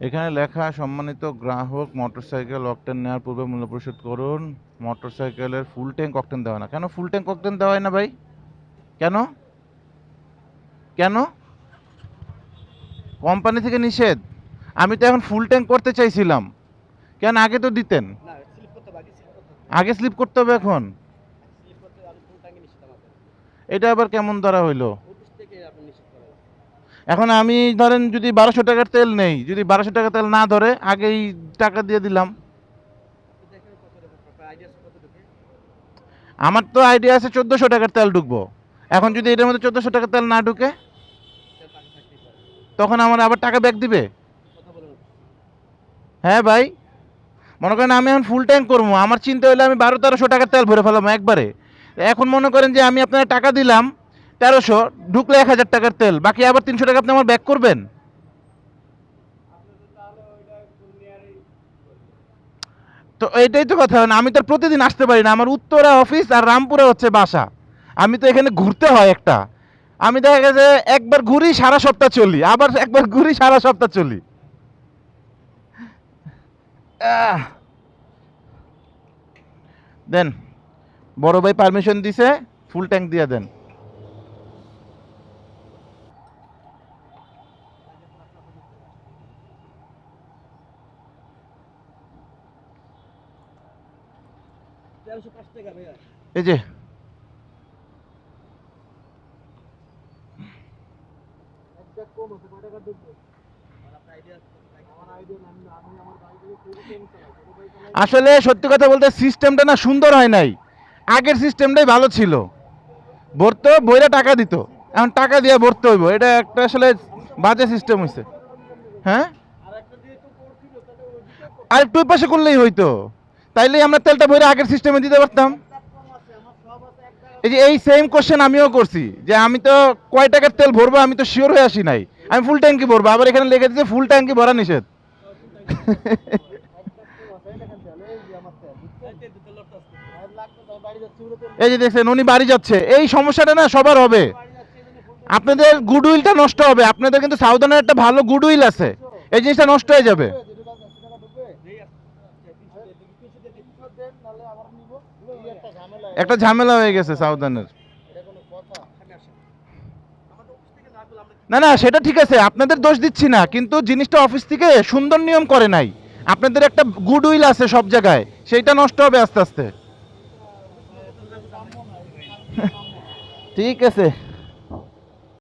এখানে লেখা সম্মানিত গ্রাহক মোটরসাইকেল অকটেন নেওয়ার পূর্বে মূল্য পরিশোধ করুন। মোটরসাইকেলের ফুল ট্যাঙ্ক অকটেন দেওয়া না। কেন ফুল ট্যাঙ্ক অকটেন দেওয়া হয় না ভাই? কেন? কেন? কোম্পানি থেকে নিষেধ। আমি তো এখন ফুল ট্যাঙ্ক করতে চাইছিলাম। কেন? আগে তো দিতেন। আগে স্লিপ করতে হবে। এখন? এটা আবার কেমন ধরা হইল অফিস থেকে আপনি নিশ্চিত করেন এখন আমি ধরেন যদি বারোশো টাকার তেল নেই, যদি বারোশো টাকা তেল না ধরে আগেই টাকা দিয়ে দিলাম। আমার তো আইডিয়া আছে চোদ্দোশো টাকার তেল ঢুকবো। এখন যদি এটার মধ্যে চোদ্দোশো টাকার তেল না ঢুকে, তখন আমার আবার টাকা ব্যাক দিবে? হ্যাঁ ভাই, মনে করেন আমি এখন ফুল ট্যাঙ্ক করব, আমার চিন্তা হলে আমি বারো তেরোশো টাকার তেল ভরে ফেলাম একবারে। এখন মনে করেন যে আমি আপনার টাকা দিলাম তেরোশো, ঢুকলে এক হাজার টাকার তেল। বাকি আবার তিনশো টাকা আপনি আমার ব্যাক করবেন? তো এইটাই তো কথা। না আমি তো প্রতিদিন আসতে পারি না। আমার উত্তরা অফিস আর রামপুরে হচ্ছে বাসা। আমি তো এখানে ঘুরতে হয় একটা। আমি দেখা গেছে একবার ঘুরি, সারা সপ্তাহ চলি। আবার একবার ঘুরি, সারা সপ্তাহ চলি। দেন, বড় ভাই পারমিশন দিছে ফুল ট্যাঙ্ক দিয়ে দেন তেরোশো পাঁচ টাকা ভাইয়া এই যে একটা কম আছে কয় টাকা ঢুকবে আমার আপনার আইডিয়া আমার আইডিয়া আমি আমি আমার বাড়ি থেকে খুবই কম চালাই ছোট ভাই চালাই আসলে সত্যি কথা বলতে সিস্টেমটা না সুন্দর হয় নাই। আগের সিস্টেমটাই ভালো ছিল। ভরতো, বইরা টাকা দিত। এখন টাকা দিয়ে ভরতে হইব। এটা একটা আসলে বাজে সিস্টেম হয়েছে হ্যাঁ? আর একটু পাশে করলেই হইতো। তাইলে আমরা তেলটা ভরে আগের সিস্টেমে দিতে পারতাম। এই যে এই সেম কোশ্চেন আমিও করছি, যে আমি তো কয় টাকার তেল ভরবো আমি তো শিওর হয়ে আসি নাই। আমি ফুল ট্যাঙ্কি ভরবো, আবার এখানে লেগে দিচ্ছে ফুল ট্যাঙ্কি ভরা নিষেধ। এই যে দেখছেন, উনি বাড়ি যাচ্ছে। এই সমস্যাটা না সবার হবে। আপনাদের গুডউইলটা নষ্ট হবে। আপনাদের কিন্তু সাউদার্নের একটা ভালো গুডউইল আছে। এই জিনিসটা নষ্ট হয়ে যাবে। একটা ঝামেলা হয়ে গেছে সাউদার্নের না না, সেটা ঠিক আছে, আপনাদের দোষ দিচ্ছি না, কিন্তু জিনিসটা অফিস থেকে সুন্দর নিয়ম করে নাই। আপনাদের একটা গুড উইল আছে সব জায়গায়, সেইটা নষ্ট হবে আস্তে আস্তে। ঠিক আছে।